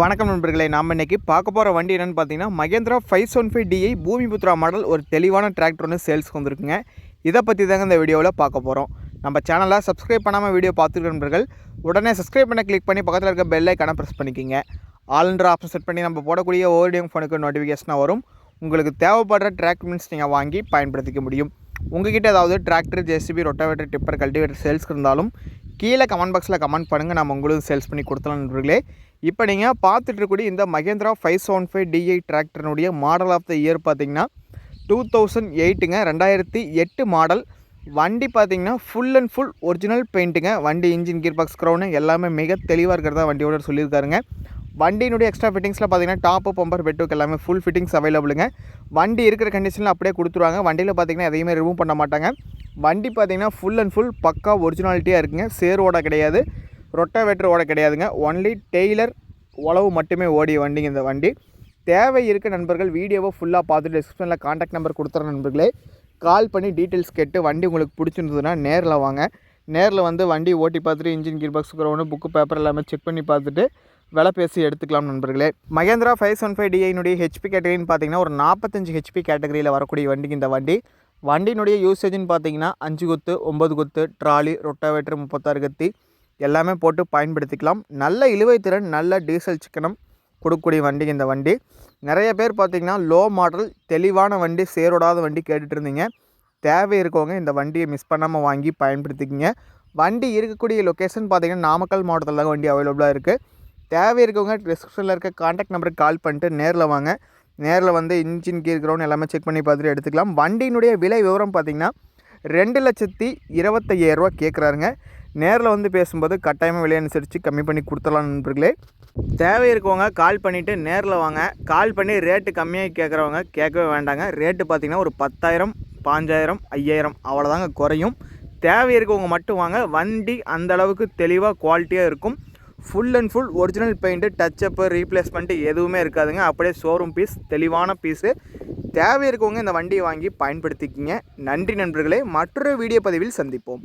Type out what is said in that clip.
வணக்கம் நண்பர்களே நாம் இன்றைக்கி பார்க்க போகிற வண்டி என்னென்னு பார்த்தீங்கன்னா Mahindra five seven five DI Bhoomiputra model ஒரு தெளிவான டிராக்டர் ஒன்று சேல்ஸ்க்கு வந்திருக்குங்க. இதை பற்றி தாங்க இந்த வீடியோவில் பார்க்க போகிறோம் நம்ம சேனலை சப்ஸ்கிரைப் பண்ணாமல் வீடியோ பார்த்துருக்க நண்பர்கள் உடனே சப்ஸ்கிரைப் பண்ண கிளிக் பண்ணி பக்கத்தில் இருக்க பெல் ஐக்கான ப்ரெஸ் பண்ணிக்கிங்க. ஆல்ன்ற ஆப்ஷன் செட் பண்ணி நம்ம போடக்கூடிய ஓடிஎம் ஃபோனுக்கு நோட்டிஃபிகேஷனாக வரும். உங்களுக்கு தேவைப்படுற டிராக்மெண்ட்ஸ் நீங்கள் வாங்கி பயன்படுத்திக்க முடியும். உங்ககிட்ட ஏதாவது tractor JCB rotavator tipper cultivator சேல்ஸ்க்கு இருந்தாலும் கீழே கமெண்ட் பாக்ஸில் கமெண்ட் பண்ணுங்கள் நம்ம உங்களுக்கு சேல்ஸ் பண்ணி கொடுத்தலாம் நண்பர்களே. இப்போ நீங்கள் பார்த்துட்டு இருக்கக்கூடிய இந்த Mahindra five seven five DI டிராக்டர்னுடைய model of the year பார்த்தீங்கன்னா டூ தௌசண்ட் எயிட்டுங்க ரெண்டாயிரத்தி எட்டு மாடல் வண்டி பார்த்தீங்கன்னா ஃபுல் அண்ட் ஃபுல் ஒரிஜினல் பெயிண்ட்டுங்க வண்டி இன்ஜின் கீர் பாக்ஸ் க்ரௌனு எல்லாமே மிக தெளிவாக இருக்கிறதா வண்டியோட சொல்லியிருக்காருங்க. வண்டியினுடைய எக்ஸ்ட்ரா ஃபிட்டிங்ஸில் பார்த்தீங்கன்னா டாப்பு பம்பர் பெட்டுக்கு எல்லாமே ஃபுல் ஃபிட்டிங்ஸ் அவைலபிளுங்க வண்டி இருக்கிற கண்டிஷனில் அப்படியே கொடுத்துருவாங்க. வண்டியில் பார்த்தீங்கன்னா எதையுமே ரிமூவ் பண்ண மாட்டாங்க. வண்டி பார்த்தீங்கன்னா ஃபுல் அண்ட் ஃபுல் பக்கா ஒரிஜினாலிட்டியாக இருக்குங்க. சேர் ஓட கிடையாது. ரொட்டாவேட்டர் ஓட கிடையாதுங்க. ஒன்லி டெய்லர் உழவு மட்டுமே ஓடிய வண்டிங்க இந்த வண்டி. தேவை இருக்க நண்பர்கள் வீடியோவை ஃபுல்லாக பார்த்துட்டு டிஸ்கிரிப்ஷனில் காண்டாக்ட் நம்பர் கொடுத்துற நண்பர்களே கால் பண்ணி டீட்டெயில்ஸ் கேட்டு வண்டி உங்களுக்கு பிடிச்சிருந்ததுன்னா நேரில் வாங்க. நேரில் வந்து வண்டி ஓட்டி பார்த்துட்டு இன்ஜின் கீர் பாக்ஸ் ஒன்று புக்கு பேப்பர் எல்லாமே செக் பண்ணி பார்த்துட்டு விலை பேசி எடுத்துக்கலாம் நண்பர்களே. மகேந்திரா ஃபைவ் செவன் ஃபைவ் டிஐனுடைய ஹெச்பி கேட்டகரின்னு பார்த்தீங்கன்னா ஒரு நாற்பத்தஞ்சு ஹெச்பி கேட்டகரியில் வரக்கூடிய வண்டிக்கு இந்த வண்டி. வண்டியினுடைய யூசேஜ்னு பார்த்தீங்கன்னா அஞ்சு கொத்து ஒம்பது கொத்து ட்ராலி ரொட்டாவேட்டர் முப்பத்தாறு கத்தி எல்லாமே போட்டு பயன்படுத்திக்கலாம். நல்ல இழுவை திறன் நல்ல டீசல் சிக்கனம் கொடுக்கக்கூடிய வண்டி இந்த வண்டி. நிறைய பேர் பார்த்தீங்கன்னா லோ மாடல் தெளிவான வண்டி சேரோடாத வண்டி கேட்டுட்டு இருந்தீங்க தேவை இருக்கவங்க இந்த வண்டியை மிஸ் பண்ணாமல் வாங்கி பயன்படுத்திக்கிங்க. வண்டி இருக்கக்கூடிய லொக்கேஷன் பார்த்திங்கன்னா நாமக்கல் மாவட்டத்தில் தான் வண்டி அவைலபிளாக இருக்குது தேவை இருக்கவங்க டிஸ்கிரிப்ஷனில் இருக்க காண்டாக்ட் நம்பருக்கு கால் பண்ணிட்டு நேரில் வாங்க. நேரில் வந்து இன்ஜின் கீர் கிரவுண்ட் எல்லாமே செக் பண்ணி பார்த்துட்டு எடுத்துக்கலாம். வண்டியினுடைய விலை விவரம் பார்த்திங்கன்னா ரெண்டு லட்சத்தி இருபத்தையாயிரரூவா கேட்குறாருங்க. நேரில் வந்து பேசும்போது கட்டாயமாக விலை அனுசரித்து கம்மி பண்ணி கொடுத்துடலாம் நண்பர்களே. தேவை இருக்கவங்க கால் பண்ணிவிட்டு நேரில் வாங்க. கால் பண்ணி ரேட்டு கம்மியாக கேட்குறவங்க கேட்கவே வேண்டாங்க. ரேட்டு பார்த்திங்கன்னா ஒரு பத்தாயிரம் பாஞ்சாயிரம் ஐயாயிரம் அவ்வளோதாங்க குறையும். தேவை இருக்கவங்க மட்டும் வாங்க. வண்டி அந்த அளவுக்கு தெளிவாக குவாலிட்டியாக இருக்கும். Full and full original paint touchup replacement எதுவுமே இருக்காதுங்க. அப்படியே ஷோரூம் பீஸ் தெளிவான பீஸு தேவை இருக்கவங்க இந்த வண்டியை வாங்கி பயன்படுத்திக்கிங்க. நன்றி நண்பர்களே. மற்றொரு வீடியோ பதிவில் சந்திப்போம்.